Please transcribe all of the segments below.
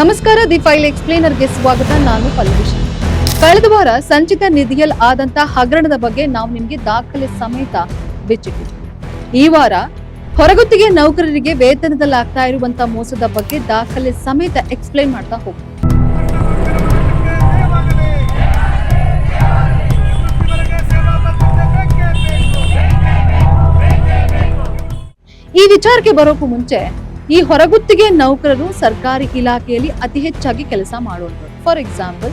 ನಮಸ್ಕಾರ, the file ಎಕ್ಸ್ಪ್ಲೇನರ್ಗೆ ಸ್ವಾಗತ. ನಾನು ಪಲ್ಲವಿಶ್ ಕಳೆದ ವಾರ ಸಂಚಿತ ನಿಧಿಯಲ್ಲಿ ಆದಂತ ಹಗರಣದ ಬಗ್ಗೆ ನಾವು ನಿಮಗೆ ದಾಖಲೆ ಸಮೇತ ಬಿಚ್ಚಿಟ್ಟಿದ್ವಿ. ಈ ವಾರ ಹೊರಗುತ್ತಿಗೆ ನೌಕರರಿಗೆ ವೇತನದಲ್ಲಿ ಆಗ್ತಾ ಇರುವಂತ ಮೋಸದ ಬಗ್ಗೆ ದಾಖಲೆ ಸಮೇತ ಎಕ್ಸ್ಪ್ಲೇನ್ ಮಾಡ್ತಾ ಹೋಗ್ತೀವಿ. ಈ ವಿಚಾರಕ್ಕೆ ಬರೋಕ್ಕೂ ಮುಂಚೆ ಈ ಹೊರಗುತ್ತಿಗೆ ನೌಕರರು ಸರ್ಕಾರಿ ಇಲಾಖೆಯಲ್ಲಿ ಅತಿ ಹೆಚ್ಚಾಗಿ ಕೆಲಸ ಮಾಡುವಂಥದ್ದು ಫಾರ್ ಎಕ್ಸಾಂಪಲ್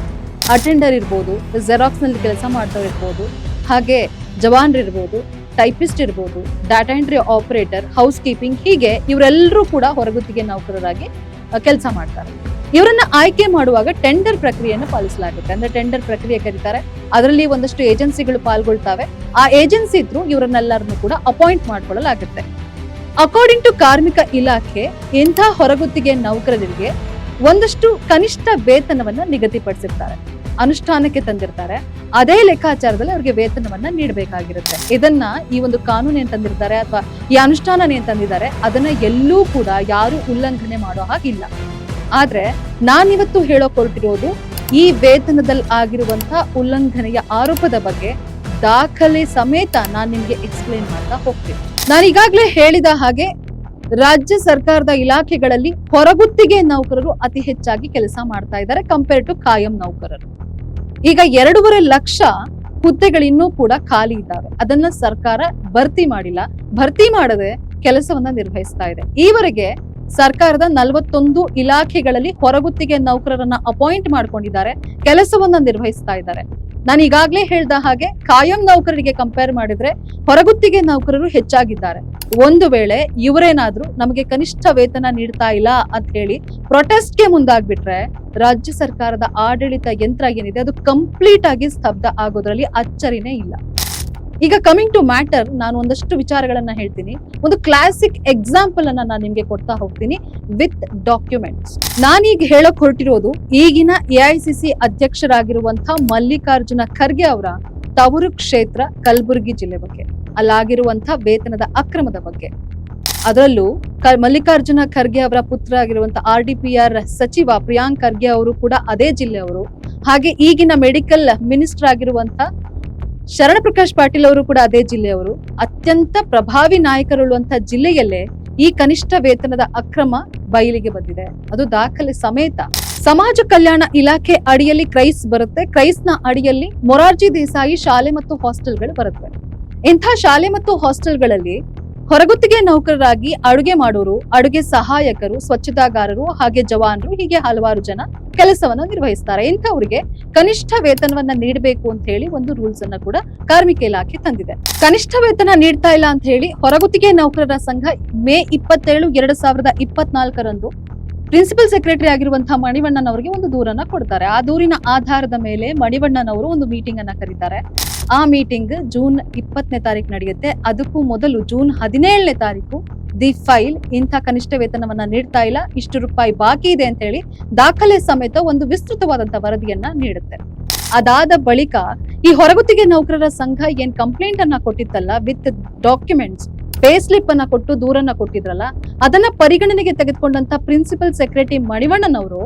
ಅಟೆಂಡರ್ ಇರ್ಬೋದು ಜೆರಾಕ್ಸ್ನಲ್ಲಿ ಕೆಲಸ ಮಾಡ್ತಾ ಇರ್ಬೋದು, ಹಾಗೆ ಜವಾನ್ರು ಇರ್ಬೋದು ಟೈಪಿಸ್ಟ್ ಇರ್ಬೋದು data entry operator housekeeping ಹೀಗೆ ಇವರೆಲ್ಲರೂ ಕೂಡ ಹೊರಗುತ್ತಿಗೆ ನೌಕರರಾಗಿ ಕೆಲಸ ಮಾಡ್ತಾರೆ. ಇವರನ್ನ ಆಯ್ಕೆ ಮಾಡುವಾಗ ಟೆಂಡರ್ ಪ್ರಕ್ರಿಯೆಯನ್ನು ಪಾಲಿಸಲಾಗುತ್ತೆ. ಅಂದ್ರೆ ಟೆಂಡರ್ ಪ್ರಕ್ರಿಯೆ ಕರೀತಾರೆ. ಅದರಲ್ಲಿ ಒಂದಷ್ಟು ಏಜೆನ್ಸಿಗಳು ಪಾಲ್ಗೊಳ್ತಾವೆ. ಆ ಏಜೆನ್ಸಿ ಇದ್ರು ಇವರನ್ನೆಲ್ಲರನ್ನು ಕೂಡ ಅಪಾಯಿಂಟ್ ಮಾಡ್ಕೊಳ್ಳಲಾಗುತ್ತೆ. ಅಕಾರ್ಡಿಂಗ್ ಟು ಕಾರ್ಮಿಕ ಇಲಾಖೆ ಎಂಥ ಹೊರಗುತ್ತಿಗೆ ನೌಕರರಿಗೆ ಒಂದಷ್ಟು ಕನಿಷ್ಠ ವೇತನವನ್ನ ನಿಗದಿಪಡಿಸಿರ್ತಾರೆ. ಅನುಷ್ಠಾನಕ್ಕೆ ತಂದಿರ್ತಾರೆ. ಅದೇ ಲೆಕ್ಕಾಚಾರದಲ್ಲಿ ಅವರಿಗೆ ವೇತನವನ್ನ ನೀಡಬೇಕಾಗಿರುತ್ತೆ. ಇದನ್ನ ಈ ಒಂದು ಕಾನೂನು ಏನ್ ತಂದಿರ್ತಾರೆ ಅಥವಾ ಈ ಅನುಷ್ಠಾನ ಏನ್ ತಂದಿದ್ದಾರೆ, ಅದನ್ನ ಎಲ್ಲೂ ಕೂಡ ಯಾರು ಉಲ್ಲಂಘನೆ ಮಾಡೋ ಹಾಗಿಲ್ಲ. ಆದ್ರೆ ನಾನಿವತ್ತು ಹೇಳೋ ಕೊರಟಿರೋದು, ಈ ವೇತನದಲ್ಲಿ ಆಗಿರುವಂತಹ ಉಲ್ಲಂಘನೆಯ ಆರೋಪದ ಬಗ್ಗೆ ದಾಖಲೆ ಸಮೇತ ನಾನು ನಿಮ್ಗೆ ಎಕ್ಸ್ಪ್ಲೇನ್ ಮಾಡ್ತಾ ಹೋಗ್ತೀನಿ. ನಾನು ಈಗಾಗಲೇ ಹೇಳಿದ ಹಾಗೆ ರಾಜ್ಯ ಸರ್ಕಾರದ ಇಲಾಖೆಗಳಲ್ಲಿ ಹೊರಗುತ್ತಿಗೆ ನೌಕರರು ಅತಿ ಹೆಚ್ಚಾಗಿ ಕೆಲಸ ಮಾಡ್ತಾ ಇದ್ದಾರೆ ಕಂಪೇರ್ ಟು ಕಾಯಂ ನೌಕರರು. ಈಗ ಎರಡೂವರೆ ಲಕ್ಷ ಹುದ್ದೆಗಳಿನ್ನೂ ಕೂಡ ಖಾಲಿ ಇದ್ದಾವೆ. ಅದನ್ನ ಸರ್ಕಾರ ಭರ್ತಿ ಮಾಡಿಲ್ಲ. ಭರ್ತಿ ಮಾಡದೆ ಕೆಲಸವನ್ನ ನಿರ್ವಹಿಸ್ತಾ ಇದೆ. ಈವರೆಗೆ ಸರ್ಕಾರದ ನಲವತ್ತೊಂದು ಇಲಾಖೆಗಳಲ್ಲಿ ಹೊರಗುತ್ತಿಗೆ ನೌಕರರನ್ನ ಅಪಾಯಿಂಟ್ ಮಾಡ್ಕೊಂಡಿದ್ದಾರೆ. ಕೆಲಸವನ್ನ ನಿರ್ವಹಿಸ್ತಾ ಇದ್ದಾರೆ. ನಾನು ಈಗಾಗಲೇ ಹೇಳ್ದ ಹಾಗೆ ಕಾಯಂ ನೌಕರರಿಗೆ ಕಂಪೇರ್ ಮಾಡಿದ್ರೆ ಹೊರಗುತ್ತಿಗೆ ನೌಕರರು ಹೆಚ್ಚಾಗಿದ್ದಾರೆ. ಒಂದು ವೇಳೆ ಇವರೇನಾದ್ರೂ ನಮಗೆ ಕನಿಷ್ಠ ವೇತನ ನೀಡ್ತಾ ಇಲ್ಲ ಅಂತ ಹೇಳಿ ಪ್ರೊಟೆಸ್ಟ್ಗೆ ಮುಂದಾಗ್ಬಿಟ್ರೆ ರಾಜ್ಯ ಸರ್ಕಾರದ ಆಡಳಿತ ಯಂತ್ರ ಏನಿದೆ ಅದು ಕಂಪ್ಲೀಟ್ ಆಗಿ ಸ್ತಬ್ಧ ಆಗೋದ್ರಲ್ಲಿ ಅಚ್ಚರಿನೇ ಇಲ್ಲ. ಈಗ ಕಮಿಂಗ್ ಟು ಮ್ಯಾಟರ್ ನಾನು ಒಂದಷ್ಟು ವಿಚಾರಗಳನ್ನ ಹೇಳ್ತೀನಿ. ಒಂದು ಕ್ಲಾಸಿಕ್ ಎಕ್ಸಾಂಪಲ್ ಅನ್ನ ನಾನು ನಿಮ್ಗೆ ಕೊಡ್ತಾ ಹೋಗ್ತೀನಿ ವಿತ್ ಡಾಕ್ಯುಮೆಂಟ್ಸ್ ನಾನೀಗ ಹೇಳಕ್ ಹೊರಟಿರೋದು ಈಗಿನ ಎಐಸಿಸಿ ಅಧ್ಯಕ್ಷರಾಗಿರುವಂತಹ ಮಲ್ಲಿಕಾರ್ಜುನ ಖರ್ಗೆ ಅವರ ತವರು ಕ್ಷೇತ್ರ ಕಲಬುರಗಿ ಜಿಲ್ಲೆ ಬಗ್ಗೆ ಅಲ್ಲಾಗಿರುವಂತಹ ವೇತನದ ಅಕ್ರಮದ ಬಗ್ಗೆ. ಅದರಲ್ಲೂ ಮಲ್ಲಿಕಾರ್ಜುನ ಖರ್ಗೆ ಅವರ ಪುತ್ರ ಆಗಿರುವಂತಹ ಆರ್ ಡಿ ಪಿ ಆರ್ ಸಚಿವ ಪ್ರಿಯಾಂಕ್ ಖರ್ಗೆ ಅವರು ಕೂಡ ಅದೇ ಜಿಲ್ಲೆಯವರು ಹಾಗೆ ಈಗಿನ ಮೆಡಿಕಲ್ ಮಿನಿಸ್ಟರ್ ಆಗಿರುವಂತ ಶರಣ ಪ್ರಕಾಶ್ ಪಾಟೀಲ್ ಅವರು ಕೂಡ ಅದೇ ಜಿಲ್ಲೆಯವರು. ಅತ್ಯಂತ ಪ್ರಭಾವಿ ನಾಯಕರುಳ್ಳುವಂತಹ ಜಿಲ್ಲೆಯಲ್ಲೇ ಈ ಕನಿಷ್ಠ ವೇತನದ ಅಕ್ರಮ ಬಯಲಿಗೆ ಬಂದಿದೆ. ಅದು ದಾಖಲೆ ಸಮೇತ. ಸಮಾಜ ಕಲ್ಯಾಣ ಇಲಾಖೆ ಅಡಿಯಲ್ಲಿ ಕ್ರೈಸ್ ಬರುತ್ತೆ. ಕ್ರೈಸ್ನ ಅಡಿಯಲ್ಲಿ ಮೊರಾರ್ಜಿ ದೇಸಾಯಿ ಶಾಲೆ ಮತ್ತು ಹಾಸ್ಟೆಲ್ಗಳು ಬರುತ್ತೆ. ಇಂಥ ಶಾಲೆ ಮತ್ತು ಹಾಸ್ಟೆಲ್ಗಳಲ್ಲಿ ಹೊರಗುತ್ತಿಗೆ ನೌಕರರಾಗಿ ಅಡುಗೆ ಮಾಡೋರು, ಅಡುಗೆ ಸಹಾಯಕರು, ಸ್ವಚ್ಛತಾಗಾರರು ಹಾಗೆ ಜವಾನರು ಹೀಗೆ ಹಲವಾರು ಜನ ಕೆಲಸವನ್ನ ನಿರ್ವಹಿಸ್ತಾರೆ. ಇಂಥವ್ರಿಗೆ ಕನಿಷ್ಠ ವೇತನವನ್ನ ನೀಡಬೇಕು ಅಂತ ಹೇಳಿ ಒಂದು ರೂಲ್ಸ್ ಅನ್ನ ಕೂಡ ಕಾರ್ಮಿಕ ಇಲಾಖೆ ತಂದಿದೆ. ಕನಿಷ್ಠ ವೇತನ ನೀಡ್ತಾ ಇಲ್ಲ ಅಂತ ಹೇಳಿ ಹೊರಗುತ್ತಿಗೆ ನೌಕರರ ಸಂಘ ಮೇ ಇಪ್ಪತ್ತೇಳು, ಎರಡ್ ಸಾವಿರದ ಇಪ್ಪತ್ನಾಲ್ಕರಂದು ಪ್ರಿನ್ಸಿಪಲ್ ಸೆಕ್ರೆಟರಿ ಆಗಿರುವಂತಹ ಮಣಿವಣ್ಣನವರಿಗೆ ಒಂದು ದೂರನ್ನ ಕೊಡ್ತಾರೆ. ಆ ದೂರಿನ ಆಧಾರದ ಮೇಲೆ ಮಣಿವಣ್ಣನವರು ಒಂದು ಮೀಟಿಂಗ್ ಅನ್ನ ಕರೀತಾರೆ. ಆ ಮೀಟಿಂಗ್ ಜೂನ್ ಇಪ್ಪತ್ತನೇ ತಾರೀಕು ನಡೆಯುತ್ತೆ. ಅದಕ್ಕೂ ಮೊದಲು ಜೂನ್ ಹದಿನೇಳನೇ ತಾರೀಕು ದಿ ಫೈಲ್ ಇಂಥ ಕನಿಷ್ಠ ವೇತನವನ್ನ ನೀಡ್ತಾ ಇಲ್ಲ. ಇಷ್ಟು ರೂಪಾಯಿ ಬಾಕಿ ಇದೆ ಅಂತ ಹೇಳಿ ದಾಖಲೆ ಸಮೇತ ಒಂದು ವಿಸ್ತೃತವಾದಂತಹ ವರದಿಯನ್ನ ನೀಡುತ್ತೆ. ಅದಾದ ಬಳಿಕ ಈ ಹೊರಗುತ್ತಿಗೆ ನೌಕರರ ಸಂಘ ಏನ್ ಕಂಪ್ಲೇಂಟ್ ಅನ್ನ ಕೊಟ್ಟಿತ್ತಲ್ಲ ವಿತ್ ಡಾಕ್ಯುಮೆಂಟ್ಸ್ ಪೇ ಸ್ಲಿಪ್ ಅನ್ನ ಕೊಟ್ಟು ದೂರನ್ನ ಕೊಟ್ಟಿದ್ರಲ್ಲ, ಅದನ್ನ ಪರಿಗಣನೆಗೆ ತೆಗೆದುಕೊಂಡಂತ ಪ್ರಿನ್ಸಿಪಲ್ ಸೆಕ್ರೆಟರಿ ಮಣಿವಣ್ಣನ್ ಅವರು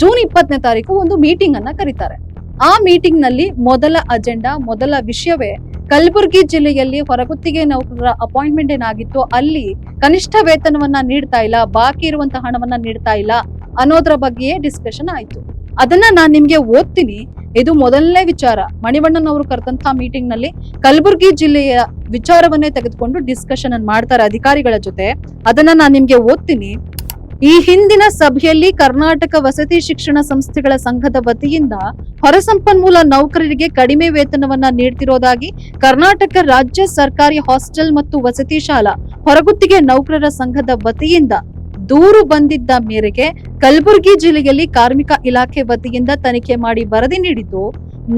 ಜೂನ್ ಇಪ್ಪತ್ತನೇ ತಾರೀಕು ಒಂದು ಮೀಟಿಂಗ್ ಅನ್ನ ಕರೀತಾರೆ. ಆ ಮೀಟಿಂಗ್ನಲ್ಲಿ ಮೊದಲ ಅಜೆಂಡಾ, ಮೊದಲ ವಿಷಯವೇ ಕಲಬುರಗಿ ಜಿಲ್ಲೆಯಲ್ಲಿ ಹೊರಗುತ್ತಿಗೆ ನೌಕರರ ಅಪಾಯಿಂಟ್ಮೆಂಟ್ ಏನಾಗಿತ್ತು ಅಲ್ಲಿ ಕನಿಷ್ಠ ವೇತನವನ್ನ ನೀಡ್ತಾ ಇಲ್ಲ, ಬಾಕಿ ಇರುವಂತಹ ಹಣವನ್ನ ನೀಡ್ತಾ ಇಲ್ಲ ಅನ್ನೋದ್ರ ಬಗ್ಗೆಯೇ ಡಿಸ್ಕಷನ್ ಆಯ್ತು. ಅದನ್ನ ನಾನ್ ನಿಮ್ಗೆ ಓದ್ತೀನಿ. ಇದು ಮೊದಲನೇ ವಿಚಾರ. ಮಣಿವಣ್ಣನವರು ಕರೆದಂತಹ ಮೀಟಿಂಗ್ನಲ್ಲಿ ಕಲಬುರಗಿ ಜಿಲ್ಲೆಯ ವಿಚಾರವನ್ನೇ ತೆಗೆದುಕೊಂಡು ಡಿಸ್ಕಷನ್ ಅನ್ನು ಮಾಡ್ತಾರೆ ಅಧಿಕಾರಿಗಳ ಜೊತೆ. ಅದನ್ನ ನಾನ್ ನಿಮ್ಗೆ ಓದ್ತೀನಿ. ಈ ಹಿಂದಿನ ಸಭೆಯಲ್ಲಿ ಕರ್ನಾಟಕ ವಸತಿ ಶಿಕ್ಷಣ ಸಂಸ್ಥೆಗಳ ಸಂಘದ ವತಿಯಿಂದ ಹೊರಸಂಪನ್ಮೂಲ ನೌಕರರಿಗೆ ಕಡಿಮೆ ವೇತನವನ್ನ ನೀಡ್ತಿರೋದಾಗಿ ಕರ್ನಾಟಕ ರಾಜ್ಯ ಸರ್ಕಾರಿ ಹಾಸ್ಟೆಲ್ ಮತ್ತು ವಸತಿ ಶಾಲಾ ಹೊರಗುತ್ತಿಗೆ ನೌಕರರ ಸಂಘದ ವತಿಯಿಂದ ದೂರು ಬಂದಿದ್ದ ಮೇರೆಗೆ ಕಲಬುರಗಿ ಜಿಲ್ಲೆಯಲ್ಲಿ ಕಾರ್ಮಿಕ ಇಲಾಖೆ ವತಿಯಿಂದ ತನಿಖೆ ಮಾಡಿ ವರದಿ ನೀಡಿದ್ದು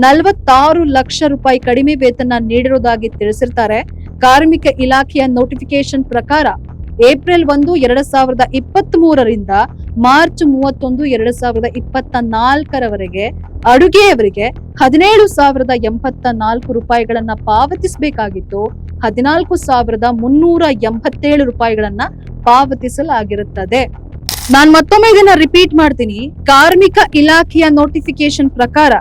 ನಲವತ್ತಾರು ಲಕ್ಷ ರೂಪಾಯಿ ಕಡಿಮೆ ವೇತನ ನೀಡಿರುವುದಾಗಿ ತಿಳಿಸಿರ್ತಾರೆ. ಕಾರ್ಮಿಕ ಇಲಾಖೆಯ ನೋಟಿಫಿಕೇಶನ್ ಪ್ರಕಾರ ಏಪ್ರಿಲ್ ಒಂದು, ಎರಡ್ ಸಾವಿರದ ಇಪ್ಪತ್ತ್ ಮೂರರಿಂದ ಮಾರ್ಚ್ ಮೂವತ್ತೊಂದು, ಎರಡ್ ಸಾವಿರದ ಇಪ್ಪತ್ತ ನಾಲ್ಕರವರೆಗೆ ಅಡುಗೆಯವರಿಗೆ ಹದಿನೇಳು ಸಾವಿರದ ಎಂಬತ್ತ ನಾಲ್ಕು ರೂಪಾಯಿಗಳನ್ನ ಪಾವತಿಸಬೇಕಾಗಿತ್ತು. ಹದಿನಾಲ್ಕು ಸಾವಿರದ ಮುನ್ನೂರ ಎಂಬತ್ತೇಳು ರೂಪಾಯಿಗಳನ್ನ ಪಾವತಿಸಲಾಗಿರುತ್ತದೆ. ನಾನ್ ಮತ್ತೊಮ್ಮೆ ಇದನ್ನ ರಿಪೀಟ್ ಮಾಡ್ತೀನಿ. ಕಾರ್ಮಿಕ ಇಲಾಖೆಯ ನೋಟಿಫಿಕೇಶನ್ ಪ್ರಕಾರ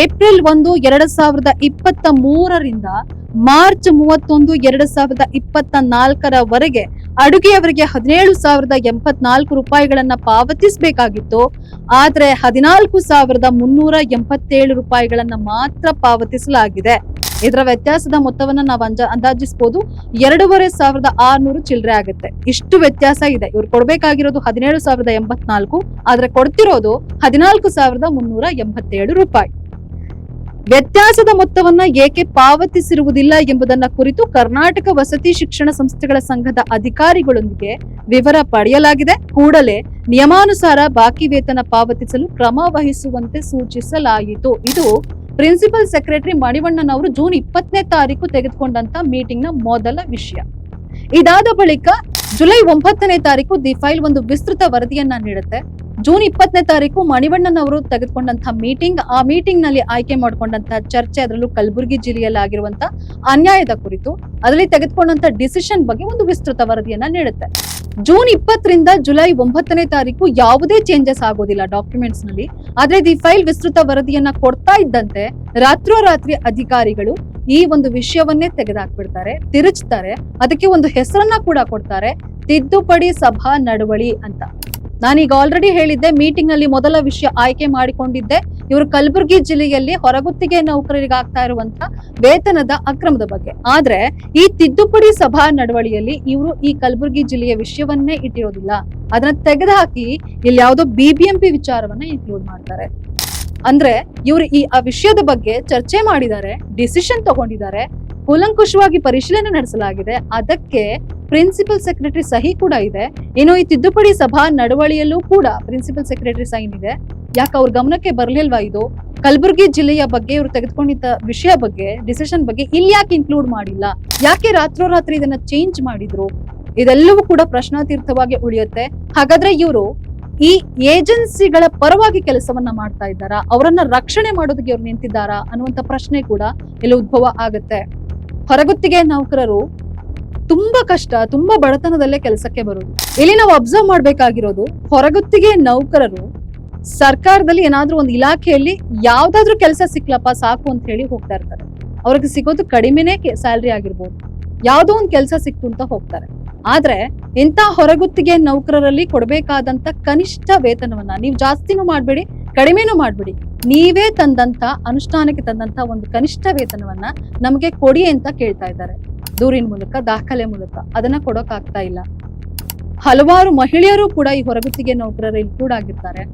ಏಪ್ರಿಲ್ ಒಂದು, ಎರಡ್ ಸಾವಿರದ ಇಪ್ಪತ್ತ ಮೂರರಿಂದ ಮಾರ್ಚ್ ಮೂವತ್ತೊಂದು, ಎರಡ್ ಸಾವಿರದ ಇಪ್ಪತ್ತ ನಾಲ್ಕರವರೆಗೆ ಅಡುಗೆಯವರಿಗೆ ಹದಿನೇಳು ಸಾವಿರದ ಎಂಬತ್ನಾಲ್ಕು ರೂಪಾಯಿಗಳನ್ನ ಪಾವತಿಸಬೇಕಾಗಿತ್ತು. ಆದ್ರೆ ಹದಿನಾಲ್ಕು ಸಾವಿರದ ಮುನ್ನೂರ ಎಂಬತ್ತೇಳು ರೂಪಾಯಿಗಳನ್ನ ಮಾತ್ರ ಪಾವತಿಸಲಾಗಿದೆ. ಇದರ ವ್ಯತ್ಯಾಸದ ಮೊತ್ತವನ್ನ ನಾವು ಅಂಜ ಅಂದಾಜಿಸಬಹುದು ಎರಡೂವರೆ ಸಾವಿರದ ಆರ್ನೂರು ಚಿಲ್ಲರೆ ಆಗುತ್ತೆ. ಇಷ್ಟು ವ್ಯತ್ಯಾಸ ಇದೆ. ಇವ್ರು ಕೊಡ್ಬೇಕಾಗಿರೋದು ಹದಿನೇಳು ಸಾವಿರದ ಎಂಬತ್ನಾಲ್ಕು, ಆದ್ರೆ ಕೊಡ್ತಿರೋದು ಹದಿನಾಲ್ಕು ಸಾವಿರದ ಮುನ್ನೂರ ಎಂಬತ್ತೇಳು ರೂಪಾಯಿ. ವ್ಯತ್ಯಾಸದ ಮೊತ್ತವನ್ನ ಏಕೆ ಪಾವತಿಸಿರುವುದಿಲ್ಲ ಎಂಬುದನ್ನ ಕುರಿತು ಕರ್ನಾಟಕ ವಸತಿ ಶಿಕ್ಷಣ ಸಂಸ್ಥೆಗಳ ಸಂಘದ ಅಧಿಕಾರಿಗಳೊಂದಿಗೆ ವಿವರ ಪಡೆಯಲಾಗಿದೆ. ಕೂಡಲೇ ನಿಯಮಾನುಸಾರ ಬಾಕಿ ವೇತನ ಪಾವತಿಸಲು ಕ್ರಮ ವಹಿಸುವಂತೆ ಸೂಚಿಸಲಾಯಿತು. ಇದು ಪ್ರಿನ್ಸಿಪಲ್ ಸೆಕ್ರೆಟರಿ ಮಣಿವಣ್ಣನವರು ಜೂನ್ ಇಪ್ಪತ್ತನೇ ತಾರೀಕು ತೆಗೆದುಕೊಂಡಂತ ಮೀಟಿಂಗ್ನ ಮೊದಲ ವಿಷಯ. ಇದಾದ ಬಳಿಕ ಜುಲೈ ಒಂಬತ್ತನೇ ತಾರೀಕು ದಿ ಫೈಲ್ ಒಂದು ವಿಸ್ತೃತ ವರದಿಯನ್ನ ನೀಡುತ್ತೆ. ಜೂನ್ ಇಪ್ಪತ್ತನೇ ತಾರೀಕು ಮಣಿವಣ್ಣನ್ ಅವರು ತೆಗೆದುಕೊಂಡಂತಹ ಮೀಟಿಂಗ್ ಆ ಮೀಟಿಂಗ್ನಲ್ಲಿ ಆಯ್ಕೆ ಮಾಡಿಕೊಂಡಂತಹ ಚರ್ಚೆ ಅದರಲ್ಲೂ ಕಲಬುರಗಿ ಜಿಲ್ಲೆಯಲ್ಲಿ ಆಗಿರುವಂತಹ ಅನ್ಯಾಯದ ಕುರಿತು ಅದರಲ್ಲಿ ತೆಗೆದುಕೊಂಡಂತ ಡಿಸಿಷನ್ ಬಗ್ಗೆ ಒಂದು ವಿಸ್ತೃತ ವರದಿಯನ್ನ ನೀಡುತ್ತೆ. ಜೂನ್ ಇಪ್ಪತ್ತರಿಂದ ಜುಲೈ ಒಂಬತ್ತನೇ ತಾರೀಕು ಯಾವುದೇ ಚೇಂಜಸ್ ಆಗೋದಿಲ್ಲ ಡಾಕ್ಯುಮೆಂಟ್ಸ್ನಲ್ಲಿ. ಆದ್ರೆ ದಿ ಫೈಲ್ ವಿಸ್ತೃತ ವರದಿಯನ್ನ ಕೊಡ್ತಾ ಇದ್ದಂತೆ ರಾತ್ರೋರಾತ್ರಿ ಅಧಿಕಾರಿಗಳು ಈ ಒಂದು ವಿಷಯವನ್ನೇ ತೆಗೆದಾಕ್ಬಿಡ್ತಾರೆ, ತಿರುಚ್ತಾರೆ, ಅದಕ್ಕೆ ಒಂದು ಹೆಸರನ್ನ ಕೂಡ ಕೊಡ್ತಾರೆ, ತಿದ್ದುಪಡಿ ಸಭಾ ನಡವಳಿ ಅಂತ. ನಾನೀಗ ಆಲ್ರೆಡಿ ಹೇಳಿದ್ದೆ ಮೀಟಿಂಗ್ನಲ್ಲಿ ಮೊದಲ ವಿಷಯ ಆಯ್ಕೆ ಮಾಡಿಕೊಂಡಿದ್ದೆ. ಇವರು ಕಲಬುರಗಿ ಜಿಲ್ಲೆಯಲ್ಲಿ ಹೊರಗುತ್ತಿಗೆ ನೌಕರರಿಗೆ ಆಗ್ತಾ ಇರುವಂತ ವೇತನದ ಅಕ್ರಮದ ಬಗ್ಗೆ. ಆದ್ರೆ ಈ ತಿದ್ದುಪಡಿ ಸಭಾ ನಡವಳಿಯಲ್ಲಿ ಇವರು ಈ ಕಲಬುರಗಿ ಜಿಲ್ಲೆಯ ವಿಷಯವನ್ನೇ ಇಟ್ಟಿರೋದಿಲ್ಲ. ಅದನ್ನ ತೆಗೆದುಹಾಕಿ ಇಲ್ಲಿ ಯಾವುದೋ ಬಿಬಿಎಂಪಿ ವಿಚಾರವನ್ನ ಇನ್ಕ್ಲೂಡ್ ಮಾಡ್ತಾರೆ. ಅಂದ್ರೆ ಇವರು ಈ ಆ ವಿಷಯದ ಬಗ್ಗೆ ಚರ್ಚೆ ಮಾಡಿದ್ದಾರೆ ಡಿಸಿಷನ್ ತಗೊಂಡಿದ್ದಾರೆ, ಕೂಲಂಕುಷವಾಗಿ ಪರಿಶೀಲನೆ ನಡೆಸಲಾಗಿದೆ. ಅದಕ್ಕೆ ಪ್ರಿನ್ಸಿಪಲ್ ಸೆಕ್ರೆಟರಿ ಸಹಿ ಕೂಡ ಇದೆ. ಏನೋ ಈ ತಿದ್ದುಪಡಿ ಸಭಾ ನಡವಳಿಯಲ್ಲೂ ಕೂಡ ಪ್ರಿನ್ಸಿಪಲ್ ಸೆಕ್ರೆಟರಿ ಸೈನ್ ಇದೆ. ಯಾಕೆ ಅವ್ರ ಗಮನಕ್ಕೆ ಬರ್ಲಿಲ್ವಾ ಇದು? ಕಲಬುರಗಿ ಜಿಲ್ಲೆಯ ಬಗ್ಗೆ ಇವರು ತೆಗೆದುಕೊಂಡಿದ್ದ ವಿಷಯ ಬಗ್ಗೆ ಡಿಸಿಷನ್ ಬಗ್ಗೆ ಇಲ್ಲಿ ಯಾಕೆ ಇನ್ಕ್ಲೂಡ್ ಮಾಡಿಲ್ಲ? ಯಾಕೆ ರಾತ್ರೋರಾತ್ರಿ ಇದನ್ನ ಚೇಂಜ್ ಮಾಡಿದ್ರು? ಇದೆಲ್ಲವೂ ಕೂಡ ಪ್ರಶ್ನಾತೀರ್ಥವಾಗಿ ಉಳಿಯುತ್ತೆ. ಹಾಗಾದ್ರೆ ಇವರು ಈ ಏಜೆನ್ಸಿಗಳ ಪರವಾಗಿ ಕೆಲಸವನ್ನ ಮಾಡ್ತಾ ಇದ್ದಾರಾ? ಅವರನ್ನ ರಕ್ಷಣೆ ಮಾಡೋದಕ್ಕೆ ಇವ್ರು ನಿಂತಿದ್ದಾರಾ ಅನ್ನುವಂತ ಪ್ರಶ್ನೆ ಕೂಡ ಇಲ್ಲಿ ಉದ್ಭವ ಆಗುತ್ತೆ. ಹೊರಗುತ್ತಿಗೆ ನೌಕರರು ತುಂಬಾ ಕಷ್ಟ, ತುಂಬಾ ಬಡತನದಲ್ಲೇ ಕೆಲಸಕ್ಕೆ ಬರೋದು. ಇಲ್ಲಿ ನಾವು ಅಬ್ಸರ್ವ್ ಮಾಡ್ಬೇಕಾಗಿರೋದು, ಹೊರಗುತ್ತಿಗೆ ನೌಕರರು ಸರ್ಕಾರದಲ್ಲಿ ಏನಾದ್ರೂ ಒಂದು ಇಲಾಖೆಯಲ್ಲಿ ಯಾವ್ದಾದ್ರು ಕೆಲಸ ಸಿಕ್ಲಪ್ಪ ಸಾಕು ಅಂತ ಹೇಳಿ ಹೋಗ್ತಾ ಇರ್ತಾರೆ. ಅವ್ರಿಗೆ ಸಿಗೋದು ಕಡಿಮೆನೇ ಸ್ಯಾಲ್ರಿ ಆಗಿರ್ಬೋದು. ಯಾವ್ದೋ ಒಂದು ಕೆಲಸ ಸಿಕ್ತು ಅಂತ ಹೋಗ್ತಾರೆ. ಆದ್ರೆ ಇಂಥ ಹೊರಗುತ್ತಿಗೆ ನೌಕರರಲ್ಲಿ ಕೊಡಬೇಕಾದಂತ ಕನಿಷ್ಠ ವೇತನವನ್ನ ನೀವು ಜಾಸ್ತಿನೂ ಮಾಡ್ಬೇಡಿ, ಕಡಿಮೆನೂ ಮಾಡ್ಬೇಡಿ. ನೀವೇ ತಂದಂತ ಅನುಷ್ಠಾನಕ್ಕೆ ತಂದಂತ ಒಂದು ಕನಿಷ್ಠ ವೇತನವನ್ನ ನಮಗೆ ಕೊಡಿ ಅಂತ ಕೇಳ್ತಾ ಇದ್ದಾರೆ. ದೂರಿನ ಮೂಲಕ, ದಾಖಲೆ ಮೂಲಕ ಅದನ್ನ ಕೊಡೋಕ್ ಆಗ್ತಾ ಇಲ್ಲ. ಹಲವಾರು ಮಹಿಳೆಯರು ಕೂಡ ಈ ಹೊರಗುತ್ತಿಗೆ ನೌಕರರು ಇನ್ಕ್ಲೂಡ್ ಆಗಿರ್ತಾರೆ.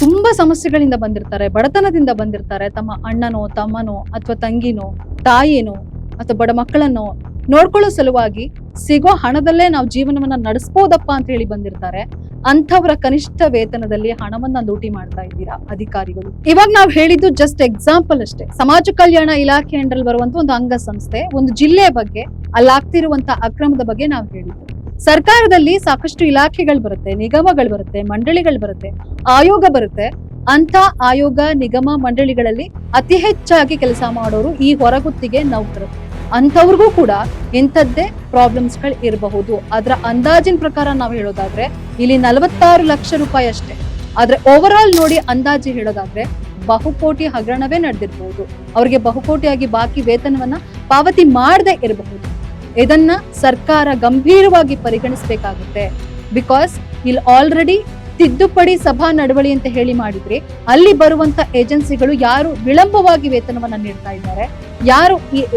ತುಂಬಾ ಸಮಸ್ಯೆಗಳಿಂದ ಬಂದಿರ್ತಾರೆ, ಬಡತನದಿಂದ ಬಂದಿರ್ತಾರೆ. ತಮ್ಮ ಅಣ್ಣನೋ, ತಮ್ಮನೋ ಅಥವಾ ತಂಗಿನೋ, ತಾಯಿನೋ ಅಥವಾ ಬಡ ಮಕ್ಕಳನ್ನೋ ನೋಡ್ಕೊಳ್ಳೋ ಸಲುವಾಗಿ ಸಿಗೋ ಹಣದಲ್ಲೇ ನಾವು ಜೀವನವನ್ನ ನಡೆಸ್ಬೋದಪ್ಪ ಅಂತ ಹೇಳಿ ಬಂದಿರ್ತಾರೆ. ಅಂಥವರ ಕನಿಷ್ಠ ವೇತನದಲ್ಲಿ ಹಣವನ್ನ ಲೂಟಿ ಮಾಡ್ತಾ ಇದ್ದೀರಾ ಅಧಿಕಾರಿಗಳು? ಇವಾಗ ನಾವು ಹೇಳಿದ್ದು ಜಸ್ಟ್ ಎಕ್ಸಾಂಪಲ್ ಅಷ್ಟೇ. ಸಮಾಜ ಕಲ್ಯಾಣ ಇಲಾಖೆ ಅಂಡರ್ ಬರುವಂತ ಒಂದು ಅಂಗ ಸಂಸ್ಥೆ ಒಂದು ಜಿಲ್ಲೆಯ ಬಗ್ಗೆ ಅಲ್ಲಾಗ್ತಿರುವಂತ ಅಕ್ರಮದ ಬಗ್ಗೆ ನಾವು ಹೇಳಿದ್ದು. ಸರ್ಕಾರದಲ್ಲಿ ಸಾಕಷ್ಟು ಇಲಾಖೆಗಳು ಬರುತ್ತೆ, ನಿಗಮಗಳು ಬರುತ್ತೆ, ಮಂಡಳಿಗಳು ಬರುತ್ತೆ, ಆಯೋಗ ಬರುತ್ತೆ. ಅಂತ ಆಯೋಗ, ನಿಗಮ, ಮಂಡಳಿಗಳಲ್ಲಿ ಅತಿ ಹೆಚ್ಚಾಗಿ ಕೆಲಸ ಮಾಡೋರು ಈ ಹೊರಗುತ್ತಿಗೆ ನೌಕರರು. ಅಂಥವ್ರಿಗೂ ಕೂಡ ಇಂಥದ್ದೇ ಪ್ರಾಬ್ಲಮ್ಸ್ಗಳು ಇರಬಹುದು. ಅದರ ಅಂದಾಜಿನ ಪ್ರಕಾರ ನಾವು ಹೇಳೋದಾದ್ರೆ, ಇಲ್ಲಿ ನಲವತ್ತಾರು ಲಕ್ಷ ರೂಪಾಯಿ ಅಷ್ಟೇ. ಆದ್ರೆ ಓವರ್ ಆಲ್ ನೋಡಿ ಅಂದಾಜು ಹೇಳೋದಾದ್ರೆ, ಬಹುಕೋಟಿ ಹಗರಣವೇ ನಡೆದಿರಬಹುದು ಅವರಿಗೆ ಬಹುಕೋಟಿಯಾಗಿ ಬಾಕಿ ವೇತನವನ್ನ ಪಾವತಿ ಮಾಡದೆ ಇರಬಹುದು. ಇದನ್ನ ಸರ್ಕಾರ ಗಂಭೀರವಾಗಿ ಪರಿಗಣಿಸಬೇಕಾಗುತ್ತೆ. ಬಿಕಾಸ್ ಇಲ್ಲಿ ಆಲ್ರೆಡಿ ತಿದ್ದುಪಡಿ ಸಭಾ ನಡವಳಿ ಅಂತ ಹೇಳಿ ಮಾಡಿದ್ರೆ ಅಲ್ಲಿ ಬರುವಂತ ಏಜೆನ್ಸಿಗಳು ಯಾರು ವಿಳಂಬವಾಗಿ ವೇತನವನ್ನ ನೀಡ್ತಾ ಇದ್ದಾರೆ, ಯಾರು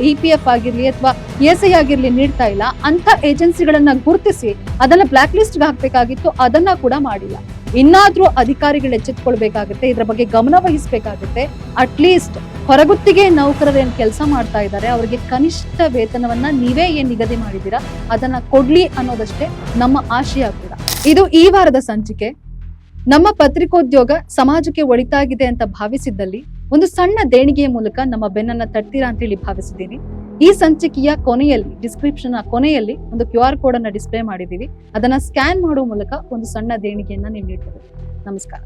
ಇ ಪಿ ಎಫ್ ಆಗಿರ್ಲಿ ಅಥವಾ ಎಸ್ ಐ ಆಗಿರ್ಲಿ ನೀಡ್ತಾ ಇಲ್ಲ ಅಂತ ಏಜೆನ್ಸಿಗಳನ್ನ ಗುರುತಿಸಿ ಅದನ್ನ ಬ್ಲಾಕ್ ಲಿಸ್ಟ್ ಹಾಕ್ಬೇಕಾಗಿತ್ತು, ಅದನ್ನ ಕೂಡ ಮಾಡಿಲ್ಲ. ಇನ್ನಾದ್ರೂ ಅಧಿಕಾರಿಗಳು ಎಚ್ಚೆತ್ಕೊಳ್ಬೇಕಾಗುತ್ತೆ, ಇದ್ರ ಬಗ್ಗೆ ಗಮನ ವಹಿಸ್ಬೇಕಾಗುತ್ತೆ ಅಟ್ಲೀಸ್ಟ್ ಹೊರಗುತ್ತಿಗೆ ನೌಕರರು ಏನ್ ಕೆಲಸ ಮಾಡ್ತಾ ಇದ್ದಾರೆ, ಅವರಿಗೆ ಕನಿಷ್ಠ ವೇತನವನ್ನ ನೀವೇ ಏನ್ ನಿಗದಿ ಮಾಡಿದ್ದೀರಾ, ಅದನ್ನ ಕೊಡ್ಲಿ ಅನ್ನೋದಷ್ಟೇ ನಮ್ಮ ಆಶಯ ಕೂಡ. ಇದು ಈ ವಾರದ ಸಂಚಿಕೆ. ನಮ್ಮ ಪತ್ರಿಕೋದ್ಯೋಗ ಸಮಾಜಕ್ಕೆ ಒಳಿತಾಗಿದೆ ಅಂತ ಭಾವಿಸಿದ್ದಲ್ಲಿ ಒಂದು ಸಣ್ಣ ದೇಣಿಗೆಯ ಮೂಲಕ ನಮ್ಮ ಬೆನ್ನನ್ನ ತಟ್ತೀರಾ ಅಂತ ಹೇಳಿ ಭಾವಿಸಿದ್ದೀನಿ. ಈ ಸಂಚಿಕೆಯ ಕೊನೆಯಲ್ಲಿ ಡಿಸ್ಕ್ರಿಪ್ಷನ್ ಕೊನೆಯಲ್ಲಿ ಒಂದು ಕ್ಯೂ ಆರ್ ಕೋಡ್ ಅನ್ನ ಡಿಸ್ಪ್ಲೇ ಮಾಡಿದೀವಿ ಅದನ್ನ ಸ್ಕ್ಯಾನ್ ಮಾಡುವ ಮೂಲಕ ಒಂದು ಸಣ್ಣ ದೇಣಿಗೆಯನ್ನ ನೀವು ನೀಡಬಹುದು ನಮಸ್ಕಾರ.